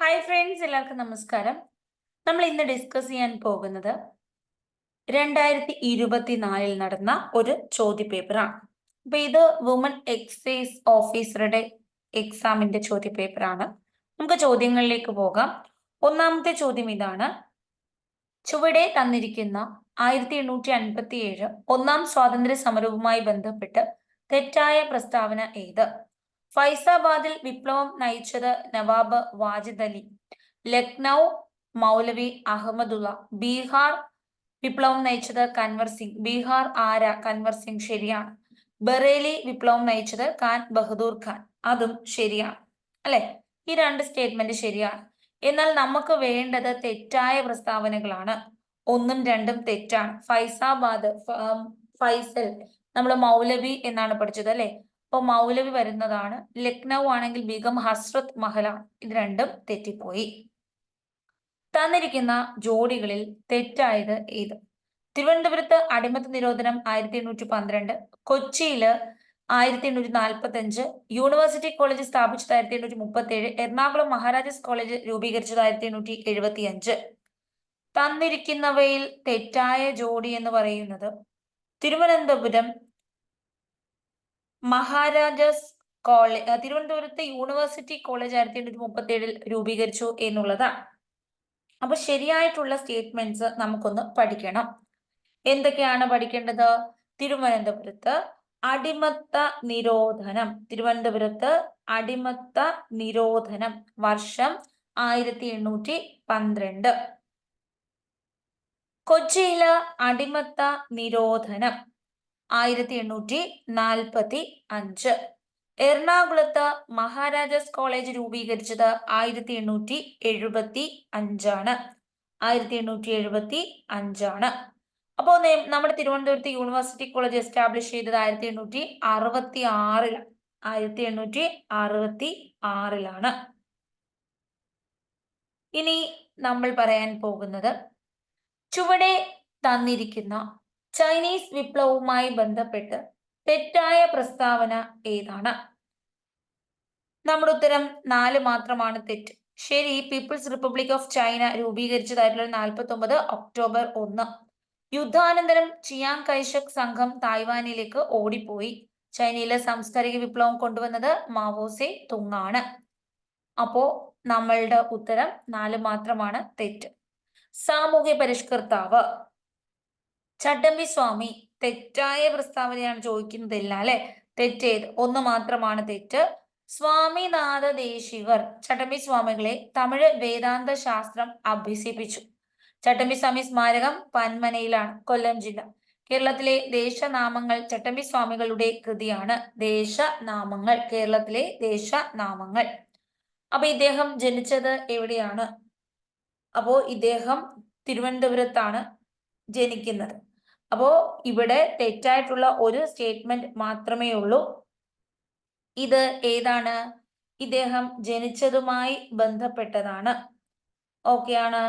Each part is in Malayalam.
ഹായ് ഫ്രണ്ട്സ് എല്ലാവർക്കും നമസ്കാരം. നമ്മൾ ഇന്ന് ഡിസ്കസ് ചെയ്യാൻ പോകുന്നത് രണ്ടായിരത്തി ഇരുപത്തിനാലിൽ നടന്ന ഒരു ചോദ്യ പേപ്പറാണ് അപ്പൊ ഇത് വുമൺ എക്സൈസ് ഓഫീസറുടെ എക്സാമിന്റെ ചോദ്യ പേപ്പറാണ് നമുക്ക് ചോദ്യങ്ങളിലേക്ക് പോകാം. ഒന്നാമത്തെ ചോദ്യം ഇതാണ്. ചുവടെ തന്നിരിക്കുന്ന ആയിരത്തി എണ്ണൂറ്റി അൻപത്തി ഏഴ് ഒന്നാം സ്വാതന്ത്ര്യ സമരവുമായി ബന്ധപ്പെട്ട് തെറ്റായ പ്രസ്താവന ഏത്? ഫൈസാബാദിൽ വിപ്ലവം നയിച്ചത് നവാബ് വാജിദ് അലി. ലക്നൗ മൗലവി അഹമ്മദുള്ള. ബീഹാർ വിപ്ലവം നയിച്ചത് കൻവർ സിംഗ്. ബീഹാർ ആര? കൻവർ സിംഗ് ശരിയാണ്. ബറേലി വിപ്ലവം നയിച്ചത് ഖാൻ ബഹദൂർ ഖാൻ. അതും ശരിയാണ്. അല്ലെ? ഈ രണ്ട് സ്റ്റേറ്റ്മെന്റ് ശരിയാണ്. എന്നാൽ നമുക്ക് വേണ്ടത് തെറ്റായ പ്രസ്താവനകളാണ്. ഒന്നും രണ്ടും തെറ്റാണ്. ഫൈസാബാദ് ഫൈസൽ. നമ്മൾ മൗലവി എന്നാണ് പഠിച്ചത് അല്ലെ? അപ്പൊ മൗലവി വരുന്നതാണ്. ലക്നൗ ആണെങ്കിൽ ബീഗം ഹസ്രത് മഹലാണ് ഇത് രണ്ടും തെറ്റിപ്പോയി. തന്നിരിക്കുന്ന ജോഡികളിൽ തെറ്റായത് ഏത്? തിരുവനന്തപുരത്ത് അടിമത്ത നിരോധനം ആയിരത്തി എണ്ണൂറ്റി പന്ത്രണ്ട് കൊച്ചിയിൽ ആയിരത്തി എണ്ണൂറ്റി നാൽപ്പത്തി അഞ്ച് യൂണിവേഴ്സിറ്റി കോളേജ് സ്ഥാപിച്ചത് ആയിരത്തി എണ്ണൂറ്റി മുപ്പത്തി ഏഴ് എറണാകുളം മഹാരാജാസ് കോളേജ് രൂപീകരിച്ചത് ആയിരത്തി എണ്ണൂറ്റി എഴുപത്തി അഞ്ച് തന്നിരിക്കുന്നവയിൽ തെറ്റായ ജോഡി എന്ന് പറയുന്നത് തിരുവനന്തപുരം മഹാരാജാസ് കോളേജ് തിരുവനന്തപുരത്തെ യൂണിവേഴ്സിറ്റി കോളേജ് ആയിരത്തി എണ്ണൂറ്റി മുപ്പത്തി ഏഴിൽ രൂപീകരിച്ചു എന്നുള്ളതാണ് അപ്പൊ ശരിയായിട്ടുള്ള സ്റ്റേറ്റ്മെന്റ്സ് നമുക്കൊന്ന് പഠിക്കണം. എന്തൊക്കെയാണ് പഠിക്കേണ്ടത്? തിരുവനന്തപുരത്ത് അടിമത്ത നിരോധനം. തിരുവനന്തപുരത്ത് അടിമത്ത നിരോധനം. വർഷം ആയിരത്തി എണ്ണൂറ്റി പന്ത്രണ്ട്. കൊച്ചിയിൽ അടിമത്ത നിരോധനം. ആയിരത്തി എണ്ണൂറ്റി നാൽപ്പത്തി അഞ്ച് എറണാകുളത്ത് മഹാരാജാസ് കോളേജ് രൂപീകരിച്ചത് ആയിരത്തി എണ്ണൂറ്റി എഴുപത്തി അഞ്ചാണ് ആയിരത്തി എണ്ണൂറ്റി എഴുപത്തി അഞ്ചാണ് അപ്പോൾ നമ്മുടെ തിരുവനന്തപുരത്ത് യൂണിവേഴ്സിറ്റി കോളേജ് എസ്റ്റാബ്ലിഷ് ചെയ്തത് ആയിരത്തി എണ്ണൂറ്റി അറുപത്തി ആറിലാണ് ആയിരത്തി എണ്ണൂറ്റി അറുപത്തി ആറിലാണ് ഇനി നമ്മൾ പറയാൻ പോകുന്നത് ചുവടെ തന്നിരിക്കുന്ന ചൈനീസ് വിപ്ലവവുമായി ബന്ധപ്പെട്ട് തെറ്റായ പ്രസ്താവന ഏതാണ്? നമ്മുടെ ഉത്തരം നാല് മാത്രമാണ് തെറ്റ്. ശരി പീപ്പിൾസ് റിപ്പബ്ലിക് ഓഫ് ചൈന രൂപീകരിച്ചതായിട്ടുള്ള നാൽപ്പത്തി ഒമ്പത് ഒക്ടോബർ ഒന്ന്. യുദ്ധാനന്തരം ചിയാങ് കൈഷക് സംഘം തായ്വാനിലേക്ക് ഓടിപ്പോയി. ചൈനയിലെ സാംസ്കാരിക വിപ്ലവം കൊണ്ടുവന്നത് മാവോസെ തുങ്ങാണ് അപ്പോ നമ്മളുടെ ഉത്തരം നാല് മാത്രമാണ് തെറ്റ്. സാമൂഹ്യ പരിഷ്കർത്താവ്. ചട്ടമ്പി സ്വാമി തെറ്റായ പ്രസ്താവനയാണ് ചോദിക്കുന്നതില്ല അല്ലെ? തെറ്റേത്. ഒന്ന് മാത്രമാണ് തെറ്റ്. സ്വാമിനാഥ ദേശികർ ചട്ടമ്പി സ്വാമികളെ തമിഴ് വേദാന്ത ശാസ്ത്രം അഭ്യസിപ്പിച്ചു. ചട്ടമ്പി സ്വാമി സ്മാരകം പന്മനയിലാണ് കൊല്ലം ജില്ല. കേരളത്തിലെ ദേശനാമങ്ങൾ ചട്ടമ്പി സ്വാമികളുടെ കൃതിയാണ്. ദേശനാമങ്ങൾ കേരളത്തിലെ ദേശനാമങ്ങൾ. അപ്പൊ ഇദ്ദേഹം ജനിച്ചത് എവിടെയാണ്? അപ്പോ ഇദ്ദേഹം തിരുവനന്തപുരത്താണ് ജനിക്കുന്നത്. അപ്പോ ഇവിടെ തെറ്റായിട്ടുള്ള ഒരു സ്റ്റേറ്റ്മെന്റ് മാത്രമേ ഉള്ളൂ. ഇത് ഏതാണ്? ഇദ്ദേഹം ജനിച്ചതുമായി ബന്ധപ്പെട്ടതാണ്. ഓക്കെ ആണ്.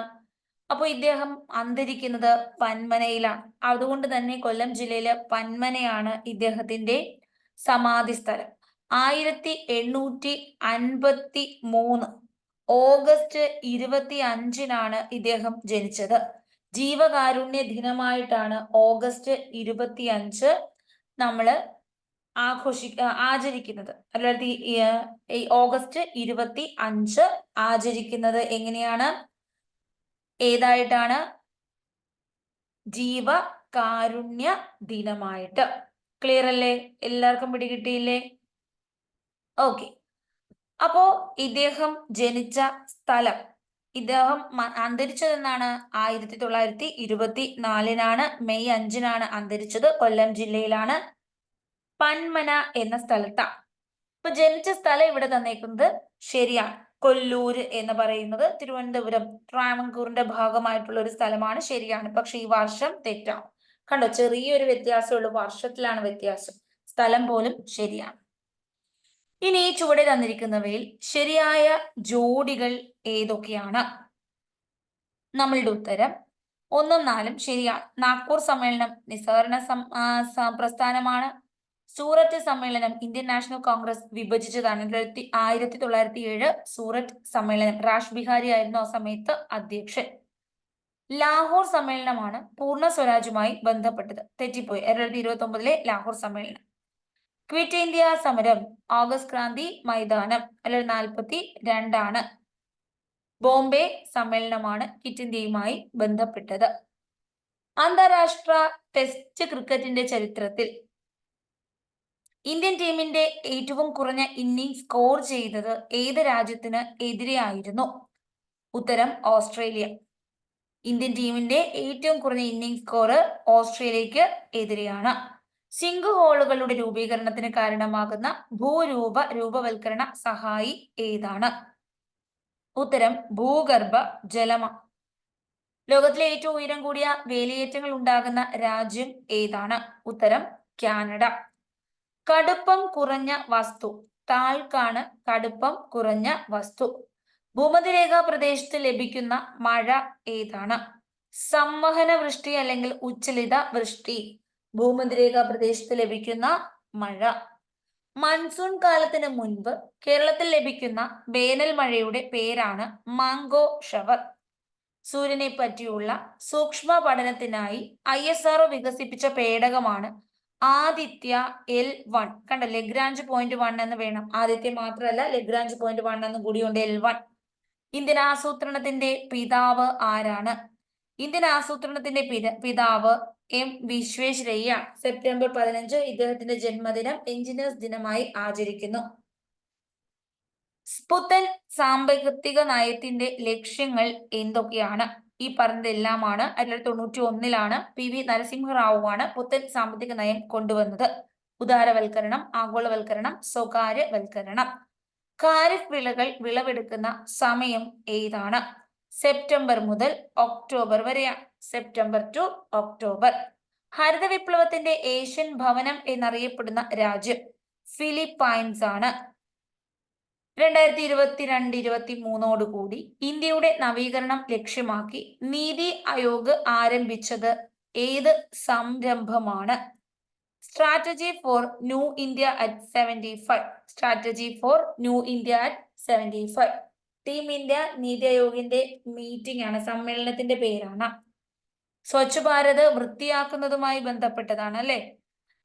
അപ്പോൾ ഇദ്ദേഹം അന്തരിക്കുന്നത് പന്മനയിലാണ്. അതുകൊണ്ട് തന്നെ കൊല്ലം ജില്ലയിലെ പന്മനയാണ് ഇദ്ദേഹത്തിന്റെ സമാധി സ്ഥലം. ആയിരത്തി എണ്ണൂറ്റി അൻപത്തി മൂന്ന് ഓഗസ്റ്റ് ഇരുപത്തി അഞ്ചിനാണ് ഇദ്ദേഹം ജനിച്ചത്. ജീവകാരുണ്യ ദിനമായിട്ടാണ് ഓഗസ്റ്റ് ഇരുപത്തി അഞ്ച് നമ്മൾ ആഘോഷി ആചരിക്കുന്നത്. അല്ലാതെ ഈ ഓഗസ്റ്റ് ഇരുപത്തി അഞ്ച് ആചരിക്കുന്നത് എങ്ങനെയാണ്? ഏതായിട്ടാണ്? ജീവകാരുണ്യ ദിനമായിട്ട്. ക്ലിയർ അല്ലേ? എല്ലാവർക്കും പിടികിട്ടിയില്ലേ? ഓക്കെ അപ്പോ ഇദ്ദേഹം ജനിച്ച സ്ഥലം ഇദ്ദേഹം അന്തരിച്ചതെന്നാണ് ആയിരത്തി തൊള്ളായിരത്തി ഇരുപത്തി നാലിനാണ് മെയ് അഞ്ചിനാണ് അന്തരിച്ചത് കൊല്ലം ജില്ലയിലാണ് പന്മന എന്ന സ്ഥലത്താണ് ഇപ്പൊ ജനിച്ച സ്ഥലം ഇവിടെ തന്നേക്കുന്നത് ശരിയാണ് കൊല്ലൂര് എന്ന് പറയുന്നത്. തിരുവനന്തപുരം ട്രാവൻകൂറിന്റെ ഭാഗമായിട്ടുള്ള ഒരു സ്ഥലമാണ് ശരിയാണ്. പക്ഷെ ഈ വർഷം തെറ്റാണ് കണ്ടോ ചെറിയൊരു വ്യത്യാസമുള്ളൂ വർഷത്തിലാണ് വ്യത്യാസം. സ്ഥലം പോലും ശരിയാണ്. ഇനി ചുവടെ തന്നിരിക്കുന്നവയിൽ ശരിയായ ജോഡികൾ ഏതൊക്കെയാണ്? നമ്മളുടെ ഉത്തരം ഒന്നും നാലും ശരിയാണ്. നാഗ്പൂർ സമ്മേളനം നിസ്സഹകരണ പ്രസ്ഥാനമാണ്. സൂറത്ത് സമ്മേളനം ഇന്ത്യൻ നാഷണൽ കോൺഗ്രസ് വിഭജിച്ചതാണ്. രണ്ടായിരത്തി ആയിരത്തി തൊള്ളായിരത്തി ഏഴ് സൂറത്ത് സമ്മേളനം. റാഷ് ബിഹാരി ആയിരുന്നു ആ സമയത്ത് അധ്യക്ഷൻ. ലാഹോർ സമ്മേളനമാണ് പൂർണ സ്വരാജുമായി ബന്ധപ്പെട്ടത്. തെറ്റിപ്പോയി. രണ്ടായിരത്തി ഇരുപത്തി ഒമ്പതിലെ ലാഹോർ സമ്മേളനം. ക്വിറ്റ് ഇന്ത്യ സമരം ഓഗസ്റ്റ് ക്രാന്തി മൈതാനം. അല്ലെങ്കിൽ നാൽപ്പത്തി രണ്ടാണ് ബോംബെ സമ്മേളനമാണ് ക്വിറ്റ് ഇന്ത്യയുമായി ബന്ധപ്പെട്ടത്. അന്താരാഷ്ട്ര ടെസ്റ്റ് ക്രിക്കറ്റിന്റെ ചരിത്രത്തിൽ ഇന്ത്യൻ ടീമിന്റെ ഏറ്റവും കുറഞ്ഞ ഇന്നിംഗ് സ്കോർ ചെയ്തത് ഏത് രാജ്യത്തിന് എതിരെയായിരുന്നു? ഉത്തരം ഓസ്ട്രേലിയ. ഇന്ത്യൻ ടീമിന്റെ ഏറ്റവും കുറഞ്ഞ ഇന്നിംഗ് സ്കോർ ഓസ്ട്രേലിയക്ക് എതിരെയാണ്. സിങ്ക് ഹോളുകളുടെ രൂപീകരണത്തിന് കാരണമാകുന്ന ഭൂരൂപ രൂപവൽക്കരണ സഹായി ഏതാണ്? ഉത്തരം ഭൂഗർഭ ജലമ. ലോകത്തിലെ ഏറ്റവും ഉയരം കൂടിയ വേലിയേറ്റങ്ങൾ ഉണ്ടാകുന്ന രാജ്യം ഏതാണ്? ഉത്തരം കാനഡ. കടുപ്പം കുറഞ്ഞ വസ്തു. താൽക്കാണ് കടുപ്പം കുറഞ്ഞ വസ്തു. ഭൂമധ്യരേഖാ പ്രദേശത്ത് ലഭിക്കുന്ന മഴ ഏതാണ്? സംവഹന വൃഷ്ടി അല്ലെങ്കിൽ ഉച്ചലിത വൃഷ്ടി. ഭൂമധ്യരേഖാ പ്രദേശത്ത് ലഭിക്കുന്ന മഴ. മൺസൂൺ കാലത്തിന് മുൻപ് കേരളത്തിൽ ലഭിക്കുന്ന വേനൽ മഴയുടെ പേരാണ് മാങ്കോ ഷവർ സൂര്യനെ പറ്റിയുള്ള സൂക്ഷ്മ പഠനത്തിനായി ഐ എസ് ആർഒ വികസിപ്പിച്ച പേടകമാണ് ആദിത്യ എൽ വൺ. കണ്ട? ലെഗ്രാഞ്ച് പോയിന്റ് വൺ എന്ന് വേണം. ആദിത്യ മാത്രമല്ല ലെഗ്രാഞ്ച് പോയിന്റ് വൺ എന്ന് കൂടിയുണ്ട് എൽ വൺ. ഇന്ത്യൻ ആസൂത്രണത്തിന്റെ പിതാവ് ആരാണ്? ഇന്ത്യൻ ആസൂത്രണത്തിന്റെ പിതാവ് എം വിശ്വേശ്വരയ്യ സെപ്റ്റംബർ പതിനഞ്ച് ഇദ്ദേഹത്തിന്റെ ജന്മദിനം എഞ്ചിനീയേഴ്സ് ദിനമായി ആചരിക്കുന്നു. സ്പുത്തൻ സാമ്പത്തിക നയത്തിന്റെ ലക്ഷ്യങ്ങൾ എന്തൊക്കെയാണ്? ഈ പറഞ്ഞതെല്ലാമാണ്. ആയിരത്തി തൊള്ളായിരത്തി തൊണ്ണൂറ്റി ഒന്നിലാണ് പി വി നരസിംഹറാവുവാണ് പുത്തൻ സാമ്പത്തിക നയം കൊണ്ടുവന്നത്. ഉദാരവൽക്കരണം ആഗോളവൽക്കരണം സ്വകാര്യവൽക്കരണം. ഖാരിഫ് വിളകൾ വിളവെടുക്കുന്ന സമയം ഏതാണ്? സെപ്റ്റംബർ മുതൽ ഒക്ടോബർ വരെയാണ് സെപ്റ്റംബർ ടു ഒക്ടോബർ. ഹരിത വിപ്ലവത്തിന്റെ ഏഷ്യൻ ഭവനം എന്നറിയപ്പെടുന്ന രാജ്യം ഫിലിപ്പൈൻസ് ആണ്. രണ്ടായിരത്തി ഇരുപത്തിരണ്ട് ഇരുപത്തി മൂന്നോട് കൂടി ഇന്ത്യയുടെ നവീകരണം ലക്ഷ്യമാക്കി നീതി ആയോഗ് ആരംഭിച്ചത് ഏത് സംരംഭമാണ്? Strategy for new India at seventy five strategy for new India at seventy five team India NITI ആയോഗിന്റെ meeting ആണ്. സമ്മേളനത്തിന്റെ പേരാണ്. സ്വച്ഛ് ഭാരത് വൃത്തിയാക്കുന്നതുമായി ബന്ധപ്പെട്ടതാണ് അല്ലെ?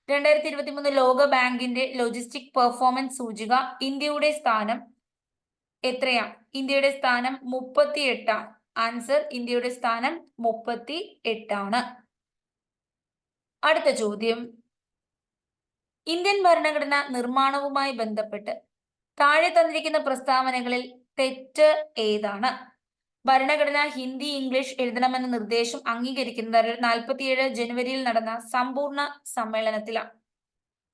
രണ്ടായിരത്തി ഇരുപത്തി മൂന്ന് ലോക ബാങ്കിന്റെ ലോജിസ്റ്റിക് പെർഫോമൻസ് സൂചിക ഇന്ത്യയുടെ സ്ഥാനം എത്രയാ ഇന്ത്യയുടെ സ്ഥാനം മുപ്പത്തി എട്ടാണ് ആൻസർ ഇന്ത്യയുടെ സ്ഥാനം മുപ്പത്തി എട്ടാണ് അടുത്ത ചോദ്യം. ഇന്ത്യൻ ഭരണഘടന നിർമ്മാണവുമായി ബന്ധപ്പെട്ട് താഴെ തന്നിരിക്കുന്ന പ്രസ്താവനകളിൽ തെറ്റ് ഏതാണ്? ഭരണഘടന ഹിന്ദി ഇംഗ്ലീഷ് എഴുതണമെന്ന നിർദ്ദേശം അംഗീകരിക്കുന്നത് നാൽപ്പത്തിയേഴ് ജനുവരിയിൽ നടന്ന സമ്പൂർണ സമ്മേളനത്തിലാണ്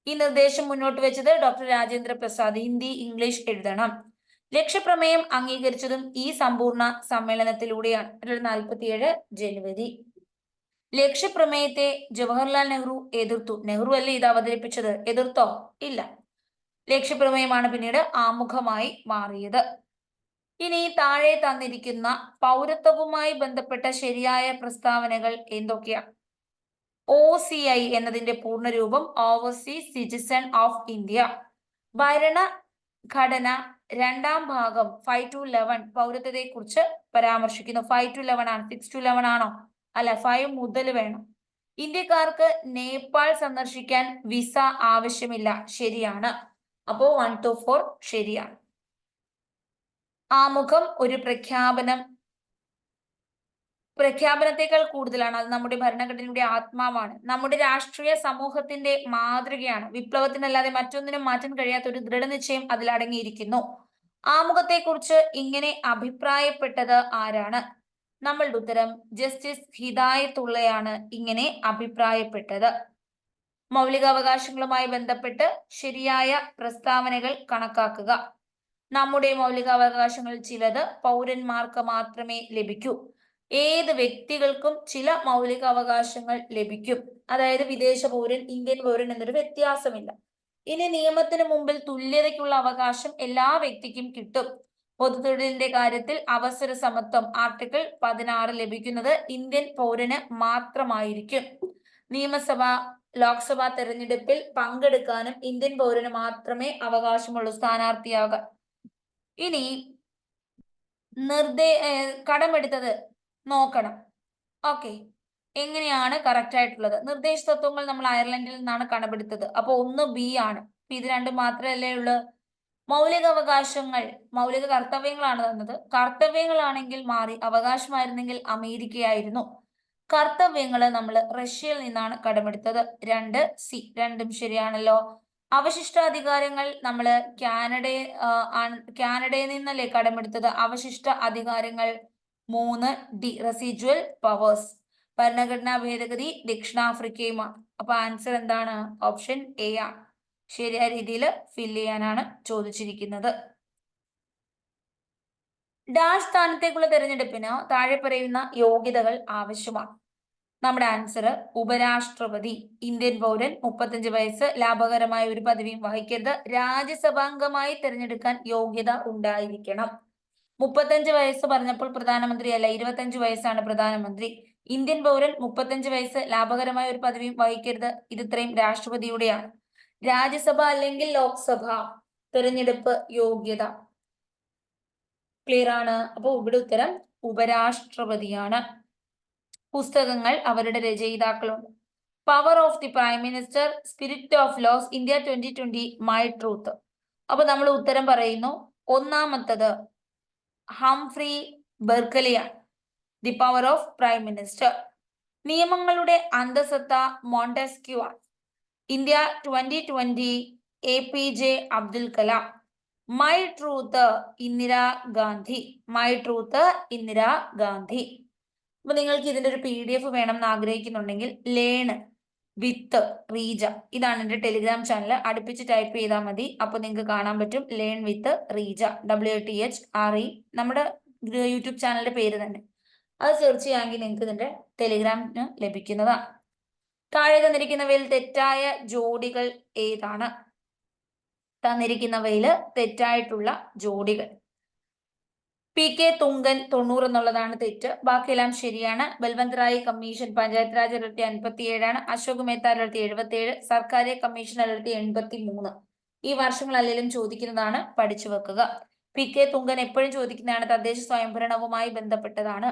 ഈ നിർദ്ദേശം മുന്നോട്ട് വെച്ചത് ഡോക്ടർ രാജേന്ദ്ര പ്രസാദ്. ഹിന്ദി ഇംഗ്ലീഷ് എഴുതണം. ലക്ഷ്യപ്രമേയം അംഗീകരിച്ചതും ഈ സമ്പൂർണ സമ്മേളനത്തിലൂടെയാണ്. നാൽപ്പത്തിയേഴ് ജനുവരി. ലക്ഷ്യപ്രമേയത്തെ ജവഹർലാൽ നെഹ്റു എതിർത്തു. നെഹ്റു അല്ലേ ഇത് അവതരിപ്പിച്ചത്? എതിർത്തോ? ഇല്ല. ലക്ഷ്യപ്രമേയമാണ് പിന്നീട് ആമുഖമായി മാറിയത്. ഇനി താഴെ തന്നിരിക്കുന്ന പൗരത്വവുമായി ബന്ധപ്പെട്ട ശരിയായ പ്രസ്താവനകൾ എന്തൊക്കെയാ? ഒ സി ഐ എന്നതിന്റെ പൂർണരൂപം ഓവർസീസ് സിറ്റിസൺ ഓഫ് ഇന്ത്യ ഭരണഘടന രണ്ടാം ഭാഗം ഫൈവ് ടു ലെവൻ പൗരത്വത്തെ കുറിച്ച് പരാമർശിക്കുന്നു. ഫൈവ് ടു ലെവൻ ആണ്. സിക്സ് ടു ലെവൻ ആണോ? അല്ല ഫൈവ് മുതൽ വേണം. ഇന്ത്യക്കാർക്ക് നേപ്പാൾ സന്ദർശിക്കാൻ വിസ ആവശ്യമില്ല. ശരിയാണ്. അപ്പോ വൺ ടു ഫോർ ശരിയാണ്. ആമുഖം ഒരു പ്രഖ്യാപനം. പ്രഖ്യാപനത്തെക്കാൾ കൂടുതലാണ്. അത് നമ്മുടെ ഭരണഘടനയുടെ ആത്മാവാണ്. നമ്മുടെ രാഷ്ട്രീയ സമൂഹത്തിന്റെ മാതൃകയാണ്. വിപ്ലവത്തിനല്ലാതെ മറ്റൊന്നിനും മാറ്റാൻ കഴിയാത്ത ഒരു ദൃഢനിശ്ചയം അതിൽ അടങ്ങിയിരിക്കുന്നു. ആമുഖത്തെക്കുറിച്ച് ഇങ്ങനെ അഭിപ്രായപ്പെട്ടത് ആരാണ്? നമ്മളുടെ ഉത്തരം ജസ്റ്റിസ് ഹിദായത്തുള്ളയാണ് ഇങ്ങനെ അഭിപ്രായപ്പെട്ടത്. മൗലികാവകാശങ്ങളുമായി ബന്ധപ്പെട്ട് ശരിയായ പ്രസ്താവനകൾ കണക്കാക്കുക. നമ്മുടെ മൗലികാവകാശങ്ങൾ ചിലത് പൗരന്മാർക്ക് മാത്രമേ ലഭിക്കൂ. ഏത് വ്യക്തികൾക്കും ചില മൗലിക അവകാശങ്ങൾ ലഭിക്കും. അതായത് വിദേശ പൗരൻ ഇന്ത്യൻ പൗരൻ എന്നൊരു വ്യത്യാസമില്ല. ഇനി നിയമത്തിന് മുമ്പിൽ തുല്യതയ്ക്കുള്ള അവകാശം എല്ലാ വ്യക്തിക്കും കിട്ടും. പൊതുതൊഴിലിന്റെ കാര്യത്തിൽ അവസര സമത്വം ആർട്ടിക്കിൾ പതിനാറ് ലഭിക്കുന്നത് ഇന്ത്യൻ പൗരന് മാത്രമായിരിക്കും. നിയമസഭ ലോക്സഭാ തെരഞ്ഞെടുപ്പിൽ പങ്കെടുക്കാനും ഇന്ത്യൻ പൗരന് മാത്രമേ അവകാശമുള്ളൂ സ്ഥാനാർത്ഥിയാകാൻ ഇനി നിർദ്ദേ കടമെടുത്തത് നോക്കണം. ഓക്കെ. എങ്ങനെയാണ് കറക്റ്റ് ആയിട്ടുള്ളത്? നിർദ്ദേശ തത്വങ്ങൾ നമ്മൾ അയർലൻഡിൽ നിന്നാണ് കടമെടുത്തത്. അപ്പൊ ഒന്ന് ബി ആണ്. ഇത് രണ്ടും മാത്രമല്ലേ ഉള്ളൂ? മൗലിക അവകാശങ്ങൾ മൗലിക കർത്തവ്യങ്ങളാണ് തന്നത്. കർത്തവ്യങ്ങളാണെങ്കിൽ മാറി അവകാശമായിരുന്നെങ്കിൽ അമേരിക്കയായിരുന്നു. കർത്തവ്യങ്ങൾ നമ്മൾ റഷ്യയിൽ നിന്നാണ് കടമെടുത്തത്. രണ്ട് സി. രണ്ടും ശരിയാണല്ലോ. അവശിഷ്ടാധികാരങ്ങൾ നമ്മൾ കാനഡ കാനഡയിൽ നിന്നല്ലേ കടമെടുത്തത്? അവശിഷ്ട അധികാരങ്ങൾ മൂന്ന് ഡി റെസിജ്വൽ പവേഴ്സ് ഭരണഘടനാ ഭേദഗതി ദക്ഷിണാഫ്രിക്കയുമാണ് അപ്പൊ ആൻസർ എന്താണ്? ഓപ്ഷൻ എ ആണ് ശരിയായ രീതിയിൽ ഫില്ല് ചെയ്യാനാണ് ചോദിച്ചിരിക്കുന്നത്. ഡാഷ് സ്ഥാനത്തേക്കുള്ള തെരഞ്ഞെടുപ്പിന് താഴെ പറയുന്ന യോഗ്യതകൾ ആവശ്യമാണ്. നമ്മുടെ ആൻസർ ഉപരാഷ്ട്രപതി ഇന്ത്യൻ പൗരൻ മുപ്പത്തഞ്ച് വയസ്സ് ലാഭകരമായ ഒരു പദവിയും വഹിക്കരുത്. രാജ്യസഭാംഗമായി തിരഞ്ഞെടുക്കാൻ യോഗ്യത ഉണ്ടായിരിക്കണം. മുപ്പത്തഞ്ച് വയസ്സ് പറഞ്ഞപ്പോൾ പ്രധാനമന്ത്രി അല്ല ഇരുപത്തഞ്ച് വയസ്സാണ് പ്രധാനമന്ത്രി. ഇന്ത്യൻ പൗരൻ മുപ്പത്തഞ്ച് വയസ്സ് ലാഭകരമായ ഒരു പദവിയും വഹിക്കരുത്. ഇത് ഇത്രയും രാഷ്ട്രപതിയുടെയാണ്. രാജ്യസഭ അല്ലെങ്കിൽ ലോക്സഭ തിരഞ്ഞെടുപ്പ് യോഗ്യത. ക്ലിയർ ആണ്? അപ്പോൾ ഇവിടെ ഉത്തരം ഉപരാഷ്ട്രപതിയാണ്. പുസ്തകങ്ങൾ അവരുടെ രചയിതാക്കളുണ്ട് power of the prime minister spirit of laws India twenty twenty my truth അപ്പൊ നമ്മൾ ഉത്തരം പറയുന്നു. ഒന്നാമത്തത് Humphrey ബെർക്കലിയാണ് the power of prime minister നിയമങ്ങളുടെ അന്തസത്ത മോണ്ടസ്ക്യൂ ആണ് India twenty twenty A P J Abdul Kalam my truth Indira Gandhi my truth Indira Gandhi അപ്പൊ നിങ്ങൾക്ക് ഇതിന്റെ ഒരു പി ഡി എഫ് വേണം എന്ന് ആഗ്രഹിക്കുന്നുണ്ടെങ്കിൽ ലേണ് വിത്ത് റീജ ഇതാണ് എന്റെ ടെലിഗ്രാം ചാനൽ അടുപ്പിച്ച് ടൈപ്പ് ചെയ്താൽ മതി. അപ്പോൾ നിങ്ങൾക്ക് കാണാൻ പറ്റും. Learn with Reeja W T H R E നമ്മുടെ യൂട്യൂബ് ചാനലിന്റെ പേര് തന്നെ. അത് സെർച്ച് ചെയ്യാമെങ്കിൽ നിങ്ങൾക്ക് ഇതിന്റെ ടെലിഗ്രാമിന് ലഭിക്കുന്നതാണ് താഴെ തന്നിരിക്കുന്നവയിൽ തെറ്റായ ജോഡികൾ ഏതാണ്? തന്നിരിക്കുന്നവയിൽ തെറ്റായിട്ടുള്ള ജോഡികൾ. പി കെ തുങ്കൻ തൊണ്ണൂറ് എന്നുള്ളതാണ് തെറ്റ്. ബാക്കിയെല്ലാം ശരിയാണ്. ബൽവന്ത് റായ് കമ്മീഷൻ പഞ്ചായത്ത് രാജ് രണ്ടായിരത്തി അൻപത്തി ഏഴാണ് അശോക് മേത്ത രണ്ടായിരത്തി എഴുപത്തി ഏഴ് സർക്കാർ കമ്മീഷൻ രണ്ടായിരത്തി എൺപത്തി മൂന്ന് ഈ വർഷങ്ങളല്ലെങ്കിലും ചോദിക്കുന്നതാണ് പഠിച്ചു വെക്കുക. പി കെ തുങ്കൻ എപ്പോഴും ചോദിക്കുന്നതാണ് തദ്ദേശ സ്വയംഭരണവുമായി ബന്ധപ്പെട്ടതാണ്.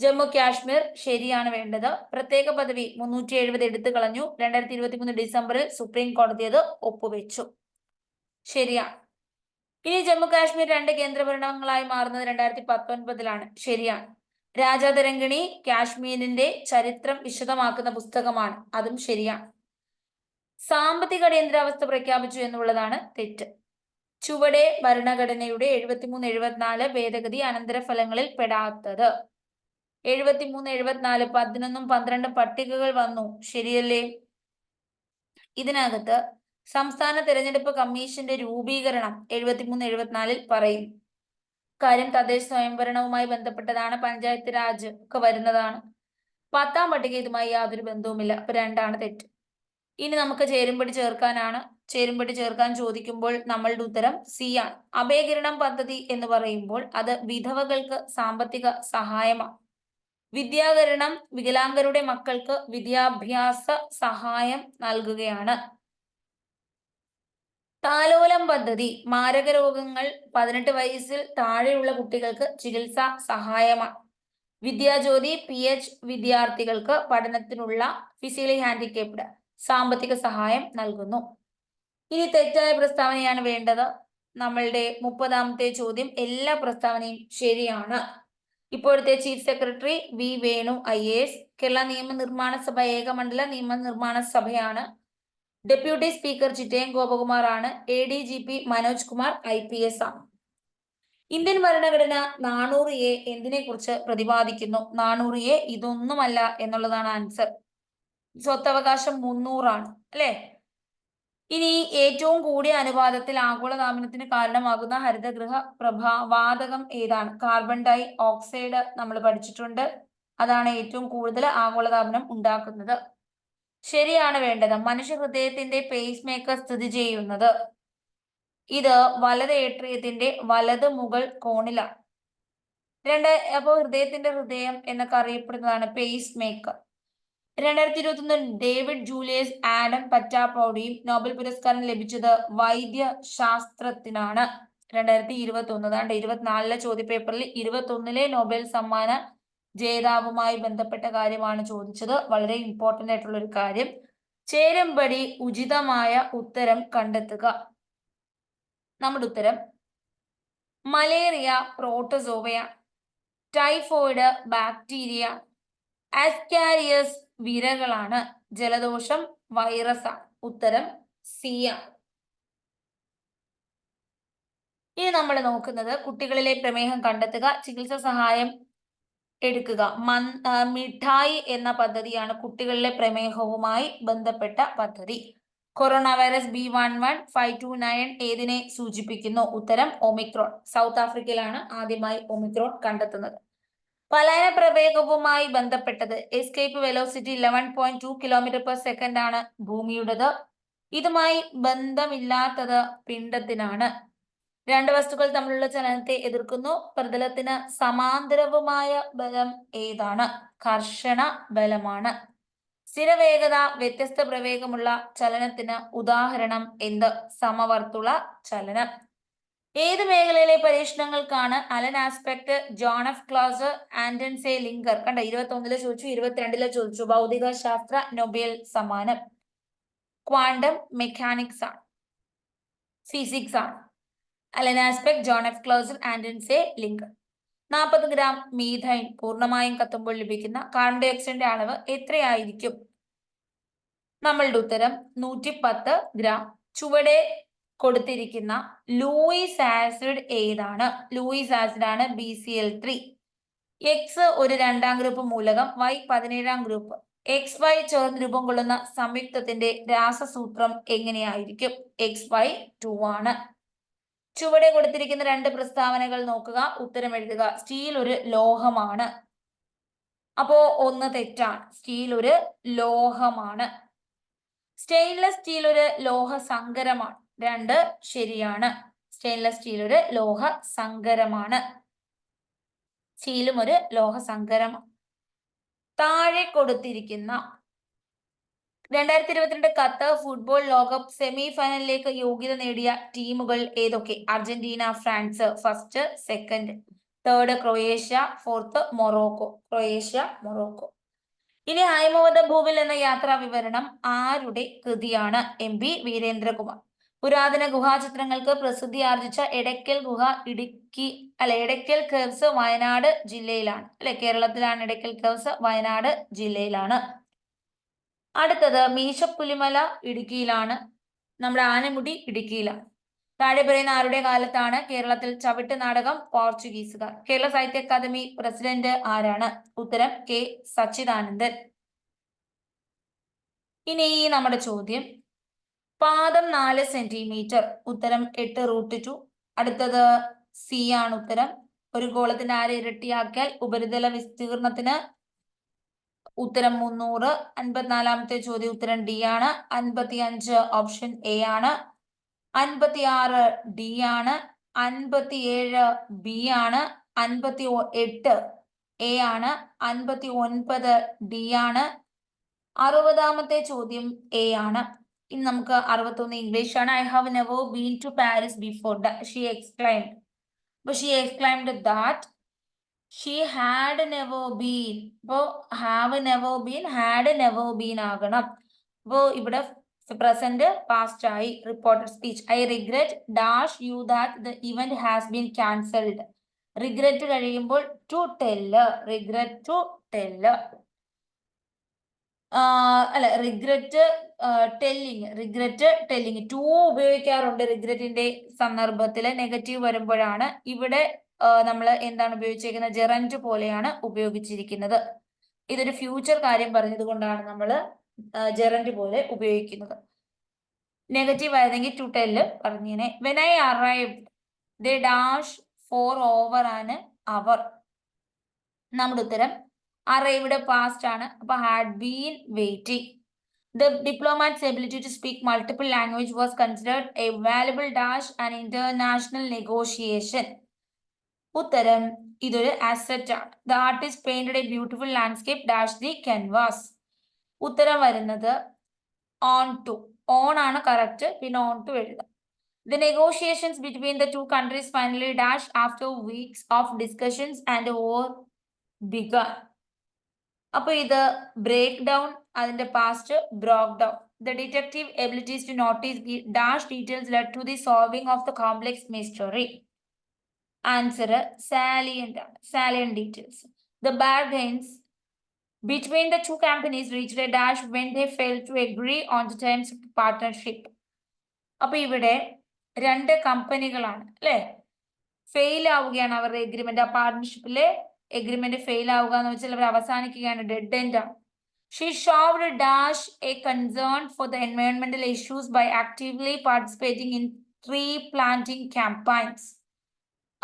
ജമ്മു കാശ്മീർ ശരിയാണ് വേണ്ടത്. പ്രത്യേക പദവി മുന്നൂറ്റി എഴുപത് എടുത്തു കളഞ്ഞു. രണ്ടായിരത്തി ഇരുപത്തി മൂന്ന് ഡിസംബറിൽ സുപ്രീം കോടതി അത് ഒപ്പുവെച്ചു. ശരിയാണ് ഇനി ജമ്മു കാശ്മീർ രണ്ട് കേന്ദ്രഭരണങ്ങളായി മാറുന്നത് രണ്ടായിരത്തി പത്തൊൻപതിലാണ് ശരിയാണ്. രാജാതരംഗിണി കാശ്മീരിന്റെ ചരിത്രം വിശദമാക്കുന്ന പുസ്തകമാണ്. അതും ശരിയാണ്. സാമ്പത്തിക അടിയന്തരാവസ്ഥ പ്രഖ്യാപിച്ചു എന്നുള്ളതാണ് തെറ്റ്. ചുവടെ ഭരണഘടനയുടെ എഴുപത്തിമൂന്ന് എഴുപത്തിനാല് ഭേദഗതി അനന്തരഫലങ്ങളിൽ പെടാത്തത്. എഴുപത്തിമൂന്ന് എഴുപത്തിനാല് പതിനൊന്നും പന്ത്രണ്ടും പട്ടികകൾ വന്നു. ശരിയല്ലേ? ഇതിനകത്ത് സംസ്ഥാന തെരഞ്ഞെടുപ്പ് കമ്മീഷന്റെ രൂപീകരണം എഴുപത്തിമൂന്ന് എഴുപത്തിനാലിൽ പറയും. കാര്യം തദ്ദേശ സ്വയംഭരണവുമായി ബന്ധപ്പെട്ടതാണ് പഞ്ചായത്ത് രാജ് ഒക്കെ വരുന്നതാണ്. പത്താം പട്ടിക ഇതുമായി യാതൊരു ബന്ധവുമില്ല. അപ്പൊ രണ്ടാണ് തെറ്റ്. ഇനി നമുക്ക് ചേരുംപടി ചേർക്കാനാണ്. ചേരുംപടി ചേർക്കാൻ ചോദിക്കുമ്പോൾ നമ്മളുടെ ഉത്തരം സി ആണ്. അഭയകിരണം പദ്ധതി എന്ന് പറയുമ്പോൾ അത് വിധവകൾക്ക് സാമ്പത്തിക സഹായമാണ്. വിദ്യാകരണം വികലാംഗരുടെ മക്കൾക്ക് വിദ്യാഭ്യാസ സഹായം നൽകുകയാണ്. താലോലം പദ്ധതി മാരക രോഗങ്ങൾ പതിനെട്ട് വയസ്സിൽ താഴെയുള്ള കുട്ടികൾക്ക് ചികിത്സ സഹായമാണ് വിദ്യാജ്യോതി പി എച്ച് വിദ്യാർത്ഥികൾക്ക് പഠനത്തിനുള്ള ഫിസിക്കലി ഹാൻഡിക്കേപ്ഡ് സാമ്പത്തിക സഹായം നൽകുന്നു. ഇനി തെറ്റായ പ്രസ്താവനയാണ് വേണ്ടത്. നമ്മളുടെ മുപ്പതാമത്തെ ചോദ്യം എല്ലാ പ്രസ്താവനയും ശരിയാണ്. ഇപ്പോഴത്തെ chief secretary V Venu I S Kerala നിയമനിർമ്മാണ സഭ ഏകമണ്ഡല നിയമനിർമ്മാണ സഭയാണ് ഡെപ്യൂട്ടി സ്പീക്കർ ചിറ്റയം ഗോപകുമാർ ആണ് A D G P Manoj Kumar I P S ആണ്. ഇന്ത്യൻ ഭരണഘടന നാനൂറ് എ എന്തിനെ കുറിച്ച് പ്രതിപാദിക്കുന്നു? നാനൂറ് എ ഇതൊന്നുമല്ല എന്നുള്ളതാണ് ആൻസർ സ്വത്തവകാശം മുന്നൂറാണ് അല്ലെ? ഇനി ഏറ്റവും കൂടിയ അനുപാതത്തിൽ ആഗോളതാപനത്തിന് കാരണമാകുന്ന ഹരിതഗൃഹ പ്രഭാ വാതകം ഏതാണ്? കാർബൺ ഡൈ ഓക്സൈഡ് നമ്മൾ പഠിച്ചിട്ടുണ്ട്. അതാണ് ഏറ്റവും കൂടുതൽ ആഗോളതാപനം ഉണ്ടാക്കുന്നത്. ശരിയാണ് വേണ്ടത്. മനുഷ്യ ഹൃദയത്തിന്റെ പേസ് മേക്കർ സ്ഥിതി ചെയ്യുന്നത്. ഇത് വലത് ഏട്രിയത്തിന്റെ വലത് മുകൾ കോണിലാണ് രണ്ട് അപ്പോൾ ഹൃദയത്തിന്റെ ഹൃദയം എന്നൊക്കെ അറിയപ്പെടുന്നതാണ് പേസ് മേക്കർ രണ്ടായിരത്തി ഇരുപത്തി ഒന്ന് ഡേവിഡ് ജൂലിയസ് ആഡം പറ്റാപ്പൗഡിയും നോബൽ പുരസ്കാരം ലഭിച്ചത് വൈദ്യശാസ്ത്രത്തിനാണ്. രണ്ടായിരത്തി ഇരുപത്തി ഒന്ന് അതാണ്ട് ഇരുപത്തിനാലിലെ ചോദ്യപേപ്പറിൽ ഇരുപത്തി ഒന്നിലെ നോബൽ സമ്മാന ജേതാവുമായി ബന്ധപ്പെട്ട കാര്യമാണ് ചോദിച്ചത്. വളരെ ഇമ്പോർട്ടന്റ് ആയിട്ടുള്ള ഒരു കാര്യം. ചേരമ്പടി ഉചിതമായ ഉത്തരം കണ്ടെത്തുക. നമ്മുടെ ഉത്തരം മലേറിയ പ്രോട്ടസോവയ ടൈഫോയിഡ് ബാക്ടീരിയ ആസ്കാരിയസ് വിരകളാണ്. ജലദോഷം വൈറസ് ഉത്തരം സി ആണ് ഇനി നമ്മൾ നോക്കുന്നത് കുട്ടികളിലെ പ്രമേഹം കണ്ടെത്തുക ചികിത്സാ സഹായം എടുക്കുക. മൻ മിഠായി എന്ന പദ്ധതിയാണ് കുട്ടികളിലെ പ്രമേഹവുമായി ബന്ധപ്പെട്ട പദ്ധതി. Corona virus B one one five two nine ഏതിനെ സൂചിപ്പിക്കുന്നു? ഉത്തരം ഒമിക്രോൺ. സൗത്ത് ആഫ്രിക്കയിലാണ് ആദ്യമായി ഒമിക്രോൺ കണ്ടെത്തുന്നത്. പലായന പ്രവേഗവുമായി ബന്ധപ്പെട്ടത് escape velocity eleven point two kilometre per second ആണ് ഭൂമിയുടേത്. ഇതുമായി ബന്ധമില്ലാത്തത് പിണ്ടത്തിനാണ് രണ്ട് വസ്തുക്കൾ തമ്മിലുള്ള ചലനത്തെ എതിർക്കുന്നു. പ്രതലത്തിന് സമാന്തരവുമായ ബലം ഏതാണ്? കർഷണ ബലമാണ്. സ്ഥിരവേഗത വ്യത്യസ്ത പ്രവേഗമുള്ള ചലനത്തിന് ഉദാഹരണം എന്ത്? സമവർത്തുള ചലനം. ഏത് മേഖലയിലെ പരീക്ഷണങ്ങൾക്കാണ് Alain Aspect John F Clauser Anton Zeilinger? കണ്ട ഇരുപത്തി ഒന്നിൽ ചോദിച്ചു ഇരുപത്തിരണ്ടിൽ ചോദിച്ചു. ഭൗതിക ശാസ്ത്ര നൊബേൽ സമ്മാനം. ക്വാണ്ടം മെക്കാനിക്സ് ആണ് ഫിസിക്സ് ആണ് Alain Aspect John F Clauser Anton Zeilinger നാൽപ്പത് ഗ്രാം മീഥൈൻ പൂർണമായും കത്തുമ്പോൾ ലഭിക്കുന്ന കാർബൺ ഡൈ ഓക്സൈഡിന്റെ അളവ് എത്രയായിരിക്കും? നമ്മളുടെ ഉത്തരം നൂറ്റി പത്ത് ഗ്രാം ചുവടെ കൊടുത്തിരിക്കുന്ന ലൂയിസ് ആസിഡ് ഏതാണ്? ലൂയിസ് ആസിഡ് ആണ് B C L three X ഒരു രണ്ടാം ഗ്രൂപ്പ് മൂലകം വൈ പതിനേഴാം ഗ്രൂപ്പ്. എക്സ് വൈ ചേർന്ന് രൂപം കൊള്ളുന്ന സംയുക്തത്തിന്റെ രാസസൂത്രം എങ്ങനെയായിരിക്കും? എക്സ് വൈ ടു ആണ്. ചുവടെ കൊടുത്തിരിക്കുന്ന രണ്ട് പ്രസ്താവനകൾ നോക്കുക. ഉത്തരം എഴുതുക. സ്റ്റീൽ ഒരു ലോഹമാണ്. അപ്പോ ഒന്ന് തെറ്റാണ്. സ്റ്റീൽ ഒരു ലോഹമാണ്. സ്റ്റെയിൻലെസ് സ്റ്റീൽ ഒരു ലോഹ സങ്കരമാണ് രണ്ട് ശരിയാണ്. സ്റ്റെയിൻലെസ് സ്റ്റീൽ ഒരു ലോഹ സങ്കരമാണ് സ്റ്റീലും ഒരു ലോഹ സങ്കരമാണ് താഴെ കൊടുത്തിരിക്കുന്ന രണ്ടായിരത്തി ഇരുപത്തിരണ്ട് ഖത്തർ ഫുട്ബോൾ ലോകകപ്പ് സെമി ഫൈനലിലേക്ക് യോഗ്യത നേടിയ ടീമുകൾ ഏതൊക്കെ? Argentina France first second third Croatia fourth Morocco. Croatia Morocco. ഇനി ഹൈമവത ഭൂമിൽ എന്ന യാത്രാ വിവരണം ആരുടെ കൃതിയാണ്? M P Veerendrakumar. പുരാതന ഗുഹാചിത്രങ്ങൾക്ക് പ്രസിദ്ധി ആർജിച്ച എടയ്ക്കൽ ഗുഹ ഇടുക്കി അല്ലെ എടയ്ക്കൽ കേവ്സ് വയനാട് ജില്ലയിലാണ്. അല്ലെ കേരളത്തിലാണ് എടയ്ക്കൽ കേവ്സ് വയനാട് ജില്ലയിലാണ്. അടുത്തത് മീശപ്പുലിമല ഇടുക്കിയിലാണ്. നമ്മുടെ ആനമുടി ഇടുക്കിയിലാണ് താഴെ പറയുന്ന ആരുടെ കാലത്താണ് കേരളത്തിൽ ചവിട്ട് നാടകം പോർച്ചുഗീസുകാർ? കേരള സാഹിത്യ അക്കാദമി പ്രസിഡന്റ് ആരാണ്? ഉത്തരം കെ സച്ചിദാനന്ദൻ. ഇനി ഈ നമ്മുടെ ചോദ്യം. പാദം നാല് സെന്റിമീറ്റർ ഉത്തരം എട്ട് റൂട്ട് ടു. അടുത്തത് സി ആണ് ഉത്തരം. ഒരു ഗോളത്തിന്റെ ആരെ ഇരട്ടിയാക്കിയാൽ ഉപരിതല വിസ്തീർണത്തിന് ഉത്തരം മുന്നൂറ് അൻപത്തിനാലാമത്തെ ചോദ്യം ഉത്തരം ഡി ആണ് അൻപത്തി അഞ്ച് ഓപ്ഷൻ എ ആണ് അൻപത്തി ആറ് ഡി ആണ് അൻപത്തി ഏഴ് ബി ആണ് അൻപത്തി എട്ട് എ ആണ് അൻപത്തി ഒൻപത് ഡി ആണ്. അറുപതാമത്തെ ചോദ്യം എ ആണ്. ഇനി നമുക്ക് അറുപത്തൊന്ന് ഇംഗ്ലീഷ് ആണ്. I have never been to Paris before she exclaimed അപ്പൊ she exclaimed that she had never been ഇപ്പോ have never been had never been ആകണം. അപ്പോ ഇവിടെ പ്രസന്റ് പാസ്റ്റ് ആയി reported speech I regret dash you that the event has been cancelled regret കഴിയുമ്പോൾ to tell regret to tell അല്ല regret telling regret telling to ഉപയോഗിക്കാറുണ്ട് റിഗ്രറ്റിന്റെ സന്ദർഭത്തിൽ നെഗറ്റീവ് വരുമ്പോഴാണ്. ഇവിടെ നമ്മൾ എന്താണ് ഉപയോഗിച്ചിരിക്കുന്നത്? ജെറന്റ് പോലെയാണ് ഉപയോഗിച്ചിരിക്കുന്നത്. ഇതൊരു ഫ്യൂച്ചർ കാര്യം പറഞ്ഞത് കൊണ്ടാണ് നമ്മൾ ജെറന്റ് പോലെ ഉപയോഗിക്കുന്നത്. നെഗറ്റീവ് ആയതെങ്കിൽ to tell പറഞ്ഞേനെ. When I arrive the dash for over an hour നമ്മുടെ ഉത്തരം അറൈവ്ഡ് പാസ്റ്റ് ആണ്. അപ്പൊ had been waiting the diplomat's ability to speak multiple language was considered a valuable dash and international negotiation ഉത്തരം ഇതൊരു അസറ്റ് ആണ്. The artist painted a beautiful landscape dash the canvas ഉത്തരം വരുന്നത് ഓൺ ടു ഓൺ ആണ് കറക്റ്റ് പിന്നെ ഓൺ ടു എഴുതാം. The negotiations between the two countries finally dash after weeks of discussions and or began. അപ്പൊ ഇത് ബ്രേക്ക് ഡൗൺ അതിന്റെ past broke down the detective abilities to notice dash details led to the solving of the complex mystery answer salient ആണ്. Salient details the bargains between the two companies reach a dash when they failed to agree on the terms of partnership. അപ്പൊ ഇവിടെ രണ്ട് കമ്പനികളാണ് അല്ലെ? ഫെയിൽ ആവുകയാണ് അവരുടെ എഗ്രിമെന്റ് ആ പാർട്ട്ണർഷിപ്പിലെ എഗ്രിമെന്റ് ഫെയിൽ ആവുക എന്ന് വെച്ചാൽ അവർ അവസാനിക്കുകയാണ് ഡെഡ് എൻഡ് ആണ്. She showed dash a concern for the എൻവയോൺമെന്റൽ issues by actively participating in tree planting campaigns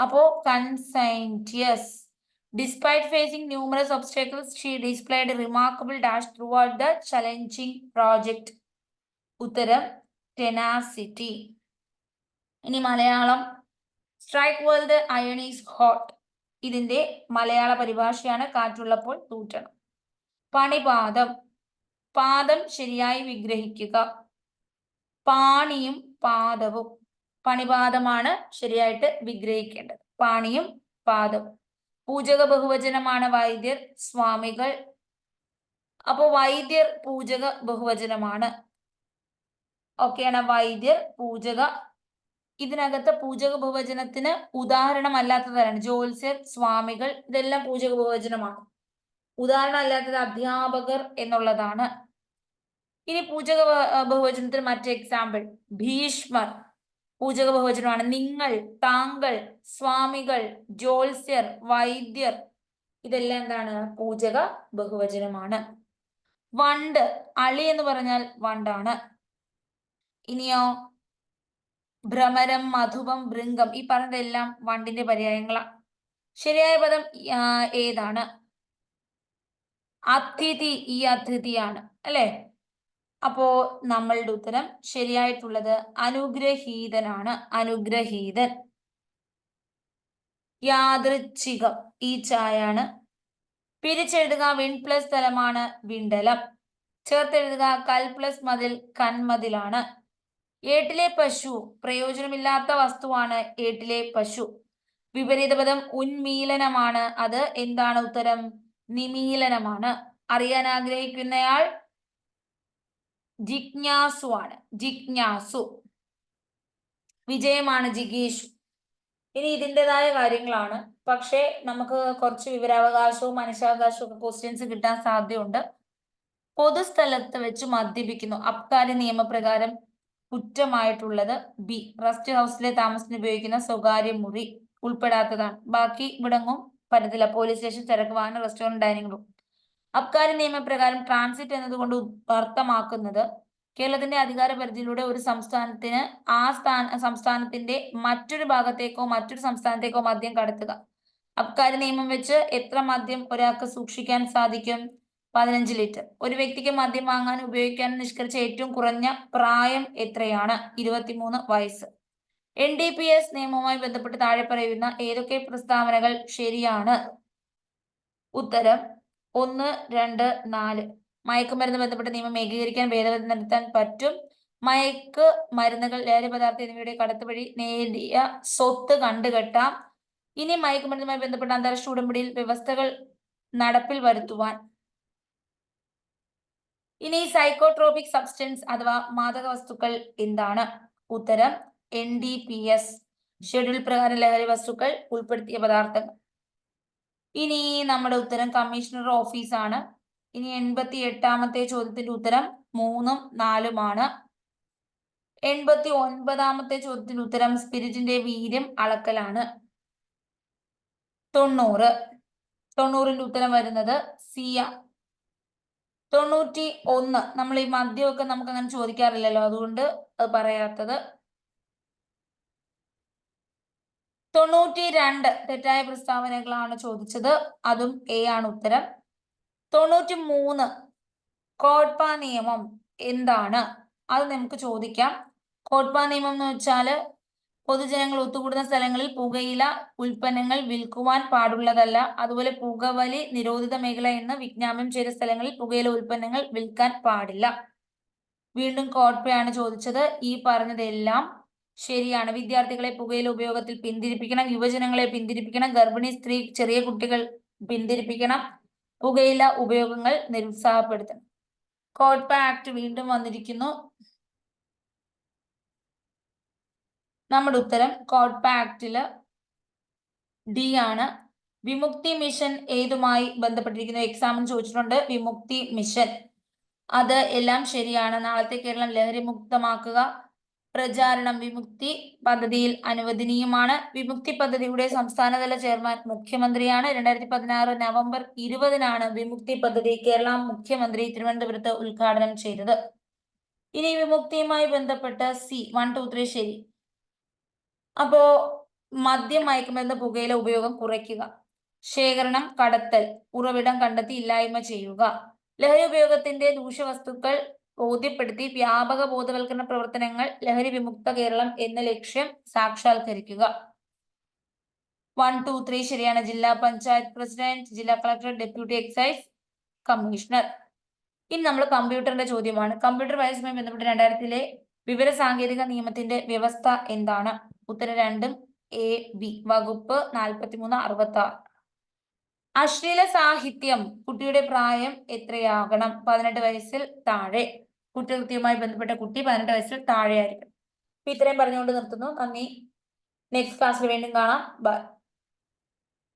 അപ്പോ conscientious despite facing numerous obstacles, she displayed remarkable dash through the challenging project. ഉത്തരം ടെനാസിറ്റി ഇനി Malayalam. Strike world iron is hot ഇതിന്റെ മലയാള പരിഭാഷയാണ് കാറ്റുള്ളപ്പോൾ തൂറ്റണം. പണിപാദം. പാദം ശരിയായി വിഗ്രഹിക്കുക. പാണിയും പാദവും. പണിപാദമാണ് ശരിയായിട്ട് വിഗ്രഹിക്കേണ്ടത്. പാണിയും പാദവും. പൂജക ബഹുവചനമാണ് വൈദ്യർ സ്വാമികൾ. അപ്പോൾ വൈദ്യർ പൂജക ബഹുവചനമാണ്. ഓക്കെയാണ് വൈദ്യർ പൂജക. ഇതിനകത്ത് പൂജക ബഹുവചനത്തിന് ഉദാഹരണം അല്ലാത്തതാണ് ജ്യോത്സ്യർ സ്വാമികൾ ഇതെല്ലാം പൂജക ബഹുവചനമാണ്. ഉദാഹരണം അല്ലാത്തത് അധ്യാപകർ എന്നുള്ളതാണ്. ഇനി പൂജക ബഹുവചനത്തിന് മറ്റേ എക്സാമ്പിൾ ഭീഷ്മർ. പൂജക ബഹുവചനമാണ് നിങ്ങൾ താങ്കൾ സ്വാമികൾ ജ്യോത്സ്യർ വൈദ്യർ ഇതെല്ലാം എന്താണ്? പൂജക ബഹുവചനമാണ് വണ്ട് അളി എന്ന് പറഞ്ഞാൽ വണ്ടാണ്. ഇനിയോ ഭ്രമരം മധുപം ഭൃംഗം ഈ പറഞ്ഞതെല്ലാം വണ്ടിന്റെ പര്യായങ്ങളാ. ശരിയായ പദം ഏതാണ്? അതിഥി ഈ അതിഥിയാണ്. അല്ലെ? അപ്പോ നമ്മളുടെ ഉത്തരം ശരിയായിട്ടുള്ളത് അനുഗ്രഹീതനാണ്. അനുഗ്രഹീതൻ. യാദൃച്ഛികം. ഈ ചായാണ്. പിരിച്ചെഴുതുക വിൺ പ്ലസ് തലമാണ് വിണ്ടലം. ചേർത്തെഴുതുക കൽ പ്ലസ് മതിൽ കൺമതിലാണ് ഏട്ടിലെ പശു പ്രയോജനമില്ലാത്ത വസ്തുവാണ് ഏട്ടിലെ പശു. വിപരീതപദം ഉന്മീലനമാണ്. അത് എന്താണ് ഉത്തരം? നിമീലനമാണ്. അറിയാൻ ആഗ്രഹിക്കുന്നയാൾ ജിജ്ഞാസു ആണ് ജിജ്ഞാസു. വിജയമാണ് ജിഗീഷു. ഇനി ഇതിന്റെതായ കാര്യങ്ങളാണ്. പക്ഷേ നമുക്ക് കുറച്ച് വിവരാവകാശവും മനുഷ്യാവകാശവും ഒക്കെ ക്വസ്റ്റ്യൻസ് കിട്ടാൻ സാധ്യതയുണ്ട്. പൊതുസ്ഥലത്ത് വെച്ച് മദ്യപിക്കുന്നു. അബ്കാരി നിയമപ്രകാരം കുറ്റമായിട്ടുള്ളത് ബി. റെസ്റ്റ് ഹൗസിലെ താമസത്തിന് ഉപയോഗിക്കുന്ന സ്വകാര്യ മുറി ഉൾപ്പെടാത്തതാണ്. ബാക്കി ഇവിടങ്ങും പരത്തില്ല പോലീസ് സ്റ്റേഷൻ ചരക്ക് വാഹനം റെസ്റ്റോറന്റ് ഡൈനിങ് റൂം അബ്കാരി നിയമപ്രകാരം ട്രാൻസിറ്റ് എന്നതുകൊണ്ട് അർത്ഥമാക്കുന്നത് കേരളത്തിന്റെ അധികാര പരിധിയിലൂടെ ഒരു സംസ്ഥാനത്തിന് ആ സ്ഥാന സംസ്ഥാനത്തിന്റെ മറ്റൊരു ഭാഗത്തേക്കോ മറ്റൊരു സംസ്ഥാനത്തേക്കോ മദ്യം കടത്തുക. അബ്കാരി നിയമം വെച്ച് എത്ര മദ്യം ഒരാൾക്ക് സൂക്ഷിക്കാൻ സാധിക്കും? പതിനഞ്ച് ലിറ്റർ. ഒരു വ്യക്തിക്ക് മദ്യം വാങ്ങാൻ ഉപയോഗിക്കാൻ നിഷ്കരിച്ച ഏറ്റവും കുറഞ്ഞ പ്രായം എത്രയാണ്? ഇരുപത്തിമൂന്ന് വയസ്സ്. എൻ ഡി പി എസ് നിയമവുമായി ബന്ധപ്പെട്ട് താഴെ പറയുന്ന ഏതൊക്കെ പ്രസ്താവനകൾ ശരിയാണ്? ഉത്തരം ഒന്ന് രണ്ട് നാല്. മയക്കുമരുന്ന് ബന്ധപ്പെട്ട നിയമം ഏകീകരിക്കാൻ ഭേദഗതി നടത്താൻ പറ്റും. മയക്ക് മരുന്നുകൾ ലഹരി പദാർത്ഥ എന്നിവയുടെ കടത്ത് വഴി നേടിയ സ്വത്ത് കണ്ടുകെട്ടാം. ഇനി മയക്കുമരുന്നുമായി ബന്ധപ്പെട്ട അന്താരാഷ്ട്ര ഉടമ്പടിയിൽ വ്യവസ്ഥകൾ നടപ്പിൽ വരുത്തുവാൻ. ഇനി സൈക്കോട്രോപിക് സബ്സ്റ്റൻസ് അഥവാ മാദക വസ്തുക്കൾ എന്താണ്? ഉത്തരം N D P S schedule പ്രകാരം ലഹരി വസ്തുക്കൾ ഉൾപ്പെടുത്തിയ പദാർത്ഥങ്ങൾ. ഇനി നമ്മുടെ ഉത്തരം കമ്മീഷണർ ഓഫീസാണ് ഇനി എൺപത്തി എട്ടാമത്തെ ചോദ്യത്തിന്റെ ഉത്തരം മൂന്നും നാലുമാണ് എൺപത്തി ഒൻപതാമത്തെ ചോദ്യത്തിന്റെ ഉത്തരം സ്പിരിറ്റിന്റെ വീര്യം അളക്കലാണ്. തൊണ്ണൂറ്. തൊണ്ണൂറിന്റെ ഉത്തരം വരുന്നത് സിയ തൊണ്ണൂറ്റി ഒന്ന് നമ്മൾ ഈ മദ്യമൊക്കെ നമുക്ക് അങ്ങനെ ചോദിക്കാറില്ലല്ലോ. അതുകൊണ്ട് അത് പറയാത്തത് തൊണ്ണൂറ്റി രണ്ട് തെറ്റായ പ്രസ്താവനകളാണ് ചോദിച്ചത്. അതും എ ആണ് ഉത്തരം. തൊണ്ണൂറ്റി മൂന്ന് കോട്ട്പ നിയമം എന്താണ്? അത് നമുക്ക് ചോദിക്കാം. കോട്ട്പ നിയമം എന്ന് വെച്ചാൽ പൊതുജനങ്ങൾ ഒത്തുകൂടുന്ന സ്ഥലങ്ങളിൽ പുകയില ഉൽപ്പന്നങ്ങൾ വിൽക്കുവാൻ പാടുള്ളതല്ല. അതുപോലെ പുകവലി നിരോധിത മേഖല എന്ന് വിജ്ഞാപനം ചെയ്ത സ്ഥലങ്ങളിൽ പുകയില ഉൽപ്പന്നങ്ങൾ വിൽക്കാൻ പാടില്ല. വീണ്ടും കോട്ടയാണ് ചോദിച്ചത്. ഈ പറഞ്ഞതെല്ലാം ശരിയാണ്. വിദ്യാർത്ഥികളെ പുകയില ഉപയോഗത്തിൽ പിന്തിരിപ്പിക്കണം യുവജനങ്ങളെ പിന്തിരിപ്പിക്കണം ഗർഭിണി സ്ത്രീ ചെറിയ കുട്ടികൾ പിന്തിരിപ്പിക്കണം പുകയില ഉപയോഗങ്ങൾ നിരുത്സാഹപ്പെടുത്തണം. കോട്ട ആക്ട് വീണ്ടും വന്നിരിക്കുന്നു. നമ്മുടെ ഉത്തരം കോട്ട ആക്ടിൽ ഡി ആണ്. വിമുക്തി മിഷൻ ഏതുമായി ബന്ധപ്പെട്ടിരിക്കുന്നു? എക്സാമിന് ചോദിച്ചിട്ടുണ്ട്. വിമുക്തി മിഷൻ. അത് എല്ലാം ശരിയാണ്. നാളത്തെ കേരളം ലഹരി മുക്തമാക്കുക. പ്രചാരണം വിമുക്തി പദ്ധതിയിൽ അനുവദനീയമാണ്. വിമുക്തി പദ്ധതിയുടെ സംസ്ഥാനതല ചെയർമാൻ മുഖ്യമന്ത്രിയാണ്. രണ്ടായിരത്തി പതിനാറ് നവംബർ ഇരുപതിനാണ് വിമുക്തി പദ്ധതി കേരള മുഖ്യമന്ത്രി തിരുവനന്തപുരത്ത് ഉദ്ഘാടനം ചെയ്തത്. ഇനി വിമുക്തിയുമായി ബന്ധപ്പെട്ട സി വൺ ടു ത്രീ ശരി. അപ്പോ മദ്യം മയക്കുമരുന്ന് പുകയില ഉപയോഗം കുറയ്ക്കുക. ശേഖരണം കടത്തൽ ഉറവിടം കണ്ടെത്തി ഇല്ലായ്മ ചെയ്യുക. ലഹരി ഉപയോഗത്തിന്റെ ദൂഷ്യവസ്തുക്കൾ ബോധ്യപ്പെടുത്തി വ്യാപക ബോധവൽക്കരണ പ്രവർത്തനങ്ങൾ ലഹരി വിമുക്ത കേരളം എന്ന ലക്ഷ്യം സാക്ഷാത്കരിക്കുക. വൺ ടു ത്രീ ശരിയാണ്. ജില്ലാ പഞ്ചായത്ത് പ്രസിഡന്റ് ജില്ലാ കളക്ടർ ഡെപ്യൂട്ടി എക്സൈസ് കമ്മീഷണർ. ഇനി നമ്മൾ കമ്പ്യൂട്ടറിന്റെ ചോദ്യമാണ്. കമ്പ്യൂട്ടർ വയസ്സുമായി ബന്ധപ്പെട്ട് രണ്ടായിരത്തിലെ വിവര സാങ്കേതിക നിയമത്തിന്റെ വ്യവസ്ഥ എന്താണ്? ഉത്തരം രണ്ടും എ ബി വകുപ്പ് നാൽപ്പത്തിമൂന്ന് അറുപത്തി ആറ് അശ്ലീല സാഹിത്യം കുട്ടിയുടെ പ്രായം എത്രയാകണം? പതിനെട്ട് വയസ്സിൽ താഴെ. കുറ്റകൃത്യവുമായി ബന്ധപ്പെട്ട കുട്ടി പതിനെട്ട് വയസ്സിൽ താഴെയായിരിക്കും. ഇത്രയും പറഞ്ഞുകൊണ്ട് നിർത്തുന്നു. നന്ദി. നെക്സ്റ്റ് ക്ലാസ്സിൽ വീണ്ടും കാണാം. ബൈ